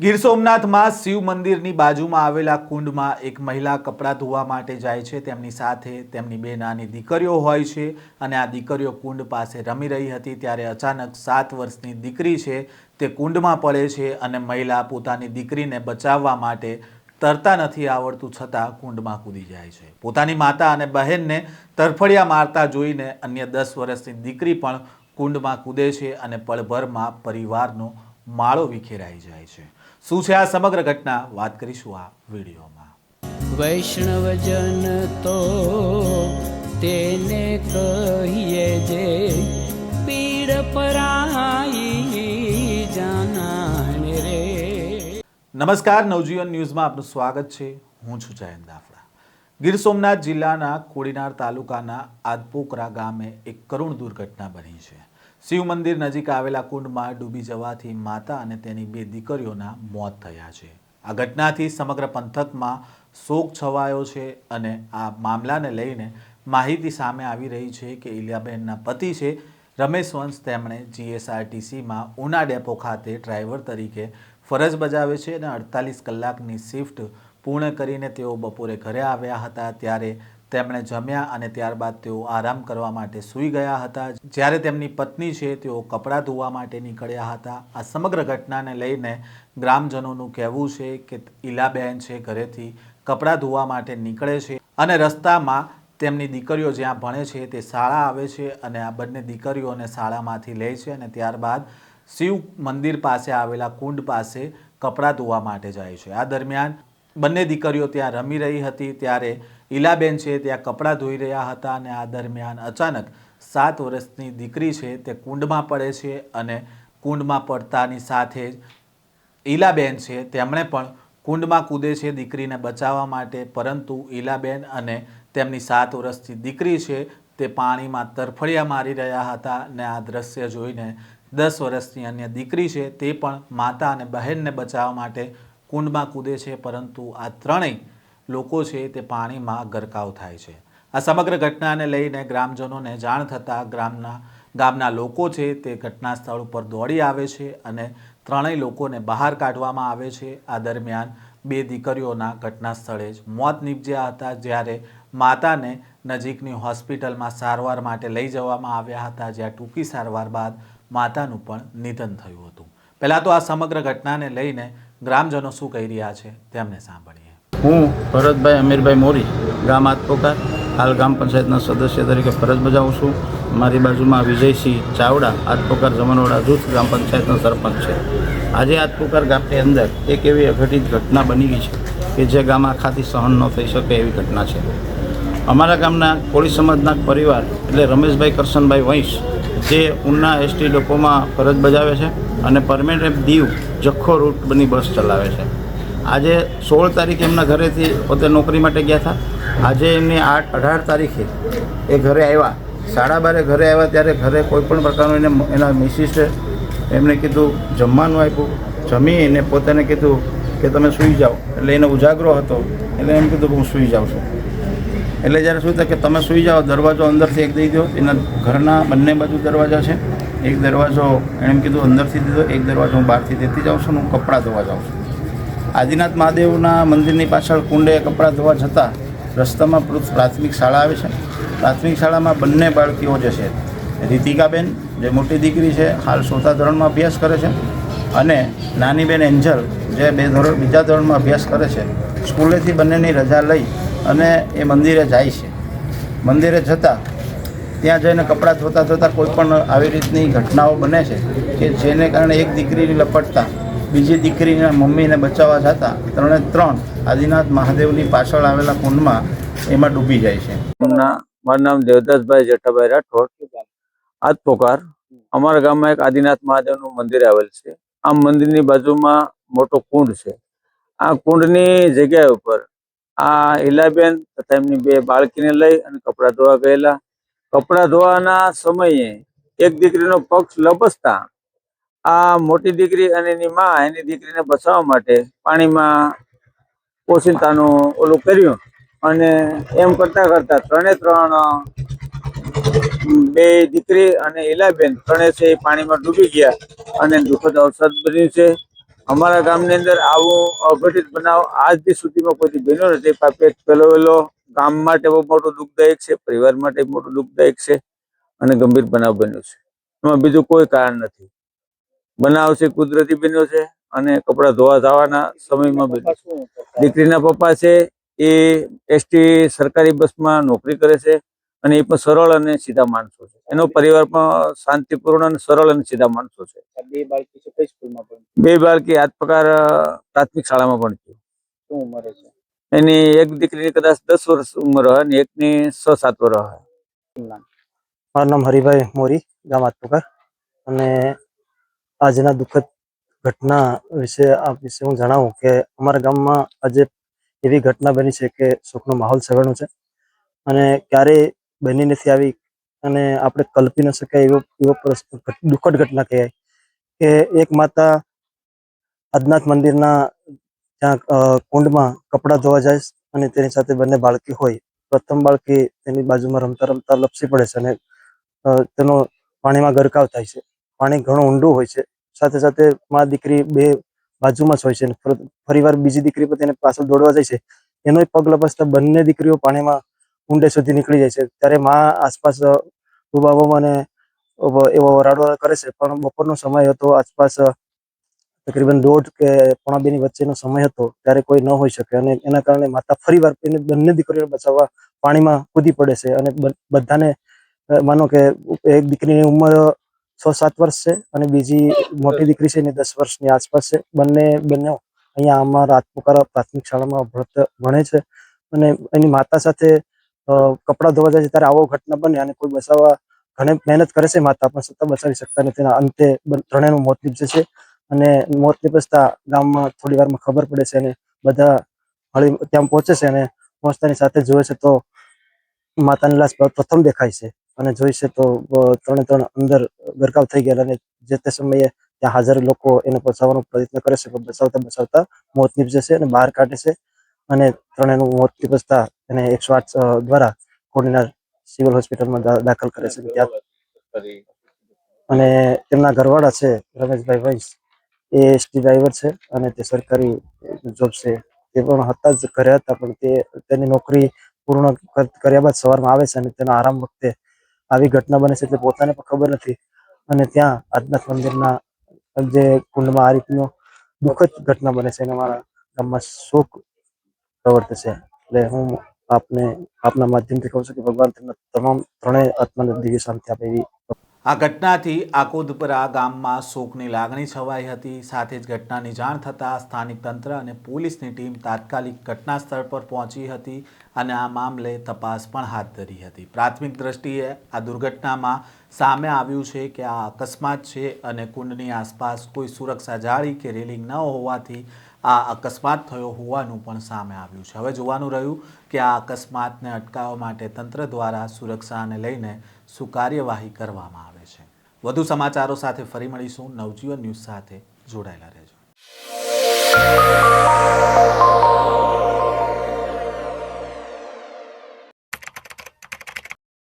ગીર સોમનાથમાં શિવ મંદિરની બાજુમાં આવેલા કુંડમાં એક મહિલા કપડાં ધોવા માટે જાય છે. તેમની સાથે તેમની બે નાની દીકરીઓ હોય છે અને આ દીકરીઓ કુંડ પાસે રમી રહી હતી ત્યારે અચાનક સાત વર્ષની દીકરી છે તે કુંડમાં પડે છે અને મહિલા પોતાની દીકરીને બચાવવા માટે તરતા નથી આવડતું છતાં કુંડમાં કૂદી જાય છે. પોતાની માતા અને બહેનને તરફડિયા મારતા જોઈને અન્ય દસ વર્ષની દીકરી પણ કુંડમાં કૂદે છે અને પળભરમાં પરિવારનો માળો વિખેરાઈ જાય છે. શું છે આ સમગ્ર ઘટના? વાત કરીશું આ વિડીયોમાં. વૈષ્ણવજન તો તેને કહીએ જે પીડ પરાઈ જાનાને રે. નમસ્કાર નવજીવન ન્યૂઝમાં આપનું સ્વાગત છે. હું છું જયંત દાફડા. ગીર સોમનાથ જિલ્લાના કોડીનાર તાલુકાના આદપોકરા ગામે એક કરુણ દુર્ઘટના બની છે. શિવ મંદિર નજીક આવેલા કુંડમાં ડૂબી જવાથી માતા અને તેની બે દીકરીઓના મોત થયા છે. આ ઘટનાથી સમગ્ર પંથકમાં શોક છવાયો છે અને આ મામલાને લઈને માહિતી સામે આવી રહી છે કે ઇલિયાબેનના પતિ છે રમેશ વંશ. તેમણે જીએસઆરટીસીમાં ઉના ડેપો ખાતે ડ્રાઈવર તરીકે ફરજ બજાવે છે અને અડતાલીસ કલાકની શિફ્ટ પૂર્ણ કરીને તેઓ બપોરે ઘરે આવ્યા હતા. ત્યારે તેમણે જમ્યા અને ત્યારબાદ તેઓ આરામ કરવા માટે સૂઈ ગયા હતા. જ્યારે તેમની પત્ની છે, તેઓ કપડાં ધોવા માટે નીકળ્યા હતા. આ સમગ્ર ઘટનાને લઈને ગ્રામજનોનું કહેવું છે કે ઈલાબેન છે, ઘરેથી કપડાં ધોવા માટે નીકળે છે અને રસ્તામાં તેમની દીકરીઓ જ્યાં ભણે છે, તે શાળા આવે છે અને આ બંને દીકરીઓને શાળામાંથી લે છે અને ત્યારબાદ શિવ મંદિર પાસે આવેલા કુંડ પાસે કપડાં ધોવા માટે જાય છે. આ દરમિયાન બંને દીકરીઓ ત્યાં રમી રહી હતી. ત્યારે ઈલાબેન છે ત્યાં કપડાં ધોઈ રહ્યા હતા અને આ દરમિયાન અચાનક સાત વર્ષની દીકરી છે તે કુંડમાં પડે છે અને કુંડમાં પડતાની સાથે જ ઈલાબેન છે તેમણે પણ કુંડમાં કૂદે છે દીકરીને બચાવવા માટે. પરંતુ ઈલાબેન અને તેમની સાત વર્ષની દીકરી છે તે પાણીમાં તરફડિયા મારી રહ્યા હતા અને આ દ્રશ્ય જોઈને દસ વર્ષની અન્ય દીકરી છે તે પણ માતા અને બહેનને બચાવવા માટે કુંડમાં કૂદે છે, પરંતુ આ ત્રણેય લોકો છે તે પાણીમાં ગરકાવ થાય છે. આ સમગ્ર ઘટનાને લઈને ગ્રામજનોને જાણ થતાં ગ્રામના, ગામના લોકો છે તે ઘટના સ્થળ ઉપર દોડી આવે છે અને ત્રણેય લોકોને બહાર કાઢવામાં આવે છે. આ દરમિયાન બે દીકરીઓના ઘટના સ્થળે જ મોત નીપજ્યા હતા, જ્યારે માતાને નજીકની હોસ્પિટલમાં સારવાર માટે લઈ જવામાં આવ્યા હતા, જ્યાં ટૂંકી સારવાર બાદ માતાનું પણ નિધન થયું હતું. પહેલાં તો આ સમગ્ર ઘટનાને લઈને ગ્રામજનો શું કહી રહ્યા છે તેમને સાંભળીએ. હું ભરતભાઈ અમીરભાઈ મોરી, ગામ આતપોકાર હાલ ગ્રામ પંચાયતના સદસ્ય તરીકે ફરજ બજાવું છું. મારી બાજુમાં વિજયસિંહ ચાવડા આતપોકાર જમણવાડા જૂથ, ગ્રામ પંચાયતનો સરપંચ છે. આજે આતપોકાર ગામની અંદર એક એવી અઘટિત ઘટના બની ગઈ છે કે જે ગામ આખાથી સહન ન થઈ શકે એવી ઘટના છે. અમારા ગામના કોળી સમાજના પરિવાર એટલે રમેશભાઈ કરશનભાઈ વંશ જે ઉના એસટી ડેપોમાં ફરજ બજાવે છે અને પરમેનન્ટ દીવ જખો રૂટ બની બસ ચલાવે છે. આજે સોળ તારીખે એમના ઘરેથી પોતે નોકરી માટે ગયા હતા. આજે એમની આઠ, અઢાર તારીખે એ ઘરે આવ્યા. સાડા બારે ઘરે આવ્યા ત્યારે ઘરે કોઈ પણ પ્રકારનું એને એના મિસિસે એમને કીધું, જમવાનું આપ્યું. જમી એને પોતાને કીધું કે, તમે સૂઈ જાઓ. એટલે એને ઉજાગરો હતો. એટલે એમ કીધું કે, હું સૂઈ જાઉં છું. એટલે જ્યારે શું થાય કે તમે સૂઈ જાઓ, દરવાજો અંદરથી એક દઈ દો, એના ઘરના બંને બાજુ દરવાજા છે. એક દરવાજો એણે કીધું, અંદરથી દીધો એક દરવાજો હું બહારથી દેતી જાઉં છું હું કપડાં ધોવા જાઉં છું. આદિનાથ મહાદેવના મંદિરની પાછળ કુંડે કપડાં ધોવા જતાં રસ્તામાં પ્રાથમિક શાળા આવે છે. પ્રાથમિક શાળામાં બંને બાળકીઓ જે છે, રીતિકાબેન, જે મોટી દીકરી છે, હાલ ચોથા ધોરણમાં અભ્યાસ કરે છે અને નાની બેન એન્જલ, જે બે ધોરણ, બીજા ધોરણમાં અભ્યાસ કરે છે, સ્કૂલેથી બંનેની રજા લઈ અને એ મંદિરે જાય છે. મંદિરે જતાં ત્યાં જઈને કપડાં ધોતા ધોતા કોઈ પણ આવી રીતની ઘટનાઓ બને છે કે જેને કારણે એક દીકરીને લપટતા, બીજી દીકરીના મમ્મીને બચાવવા જતા ત્રણે ત્રણ આદિનાથ મહાદેવની પાછળ આવેલા કુંડમાં એમાં ડૂબી જાય છે. મારું નામ દેવદાસભાઈ જેઠાભાઈ રાઠોડ. આજ પોકાર અમારા ગામમાં એક આદિનાથ મહાદેવનું મંદિર આવેલ છે. આ મંદિરની બાજુમાં મોટો કુંડ છે. આ કુંડની જગ્યા ઉપર આ હિલાબેન તથા એમની બે બાળકીને લઈ અને કપડાં ધોવા ગયેલા. કપડાં ધોવાના સમયે એક દીકરીનો પક્ષ લપસતા આ મોટી દીકરી અને એની માં એની દીકરીને બચાવવા માટે પાણીમાં પોષિતાનું ઓલું કર્યું અને એમ કરતા કરતા ત્રણે ત્રણ બે દીકરી અને ઇલાબેન ત્રણે છે એ પાણીમાં ડૂબી ગયા અને દુઃખદ અવસાદ બન્યું છે. અમારા ગામની અંદર આવો અઘટિત બનાવ આજથી સુધીમાં કોઈથી બન્યો નથી. પેટ પેલો વેલો ગામ માટે બહુ મોટો દુઃખદાયક છે પરિવાર માટે મોટું દુઃખદાયક છે અને ગંભીર બનાવ બન્યો છે. એમાં બીજું કોઈ કારણ નથી. બનાવ છે કુદરતી બન્યો છે અને કપડાં ધોવા જવાના સમયમાં બન્યો છે. દીકરીના પપ્પા છે એ એસટી સરકારી બસમાં નોકરી કરે છે. અને એ પણ સરળ અને સીધા માણસો છે. એનો પરિવાર પણ શાંતિપૂર્ણ અને સરળ અને સીધા માણસો છે. બે બાળકી છે કઈ સ્કૂલમાં પણ બે બાળકી હાથ પગાર પ્રાથમિક શાળામાં ભણતી શું ઉંમરે છે એની એક દીકરીની કદાચ દસ વર્ષ ઉંમર હોય અને એકની છ સાત વર્ષ હોય. નામ મારું નામ હરિભાઈ મોરી ગામ આત્મકાર. અને આજના દુઃખદ ઘટના વિશે આ વિશે હું જણાવું કે અમારા ગામમાં આજે એવી ઘટના બની છે કે શોકનો માહોલ છવાયો છે. અને ક્યારેય બની નથી આવી અને આપણે કલ્પી ન શકાય એવો એવો દુઃખદ ઘટના કહેવાય કે એક માતા અદનાથ મંદિરના ત્યાં કુંડમાં કપડાં ધોવા જાય અને તેની સાથે બંને બાળકી હોય. પ્રથમ બાળકી તેની બાજુમાં રમતા રમતા લપસી પડે છે અને તેનો પાણીમાં ગરકાવ થાય છે. પાણી ઘણું ઊંડું હોય છે. સાથે સાથે મા દીકરી બે બાજુમાં જ હોય છે ફરીવાર બીજી દીકરી પર તેને પાછળ દોડવા જાય છે. એનોય પગ લપસતા બંને દીકરીઓ પાણીમાં ઊંડે સુધી નીકળી જાય છે. ત્યારે મા આસપાસ ડૂબાવવામાં અને એવો વરાડો કરે છે. પણ બપોરનો સમય હતો, આસપાસ તકરીબન દોઢ કે પોણા બે ની વચ્ચેનો સમય હતો. ત્યારે કોઈ ન હોઈ શકે અને એના કારણે માતા ફરીવાર એને બંને દીકરીઓને બચાવવા પાણીમાં કૂદી પડે છે. અને બધાને માનો કે એક દીકરીની ઉંમર છ સાત વર્ષ છે અને બીજી મોટી દીકરી છે એની દસ વર્ષની આસપાસ છે. બંને બંને અહીંયા આમાં રાજપોકારા પ્રાથમિક શાળામાં ભણે છે. અને એની માતા સાથે કપડાં ધોવા જાય છે ત્યારે આવો ઘટના બને અને કોઈ બચાવવા ઘણી મહેનત કરે છે, માતા પણ છતાં બચાવી શકતા નથી અંતે ત્રણેયનું મોત નીપજે છે. અને મોત નીપજતા ગામમાં થોડી વારમાં ખબર પડે છે અને બધા હળી ત્યાં પહોંચે છે અને પહોંચતાની સાથે જોવે છે તો માતાની લાશ પ્ર- પ્રથમ દેખાય છે અને જોઈ છે તો ત્રણે ત્રણ અંદર ગરકાવ થઈ ગયા અને જે તે સમયે ત્યાં હાજર લોકો એને બચાવવાનો પ્રયત્ન કરે છે, પણ બચાવતા બચાવતા મોત નીપજે છે અને બહાર કાઢે છે અને ત્રણેયનું મોત નીપજતા એને એકસો આઠ દ્વારા કોડીનાર સિવિલ હોસ્પિટલમાં દાખલ કરે છે ત્યાં અને તેમના ઘરવાળા છે, રમેશભાઈ વંશ, એ એસટી ડ્રાઈવર છે અને તે સરકારી જોબ છે. તે પણ હતા જ કર્યા હતા, પણ તે, તેની નોકરી પૂર્ણ કર્યા બાદ સવારમાં આવે છે અને તેના આરામ વખતે આવી ઘટના બને છે એટલે પોતાને પણ ખબર નથી. અને ત્યાં આદનાથ મંદિરના જે કુંડમાં આ રીતનો દુઃખદ ઘટના બને છે અને અમારા ગામમાં શોક પ્રવર્તે છે. એટલે હું આપને આપના માધ્યમથી કહું છું કે ભગવાન તેમના તમામ ત્રણેય આત્માને દિવ્ય શાંતિ આપે એવી આ ઘટનાથી આકોદપરા ગામમાં શોકની લાગણી છવાઈ હતી. સાથે જ ઘટનાની જાણ થતાં સ્થાનિક તંત્ર અને પોલીસની ટીમ તાત્કાલિક ઘટના સ્થળ પર પહોંચી હતી અને આ મામલે તપાસ પણ હાથ ધરી હતી. પ્રાથમિક દ્રષ્ટિએ આ દુર્ઘટનામાં સામે આવ્યું છે કે આ અકસ્માત છે અને કુંડની આસપાસ કોઈ સુરક્ષા જાળી કે રેલિંગ ન હોવાથી આ અકસ્માત થયો હોવાનું પણ સામે આવ્યું છે. હવે જોવાનું રહ્યું કે આ અકસ્માતને અટકાવવા માટે તંત્ર દ્વારા સુરક્ષાને લઈને શું કાર્યવાહી કરવામાં આવે છે. વધુ સમાચારો સાથે ફરી મળીશું. નવજીવન ન્યૂઝ સાથે જોડાયેલા રહેજો.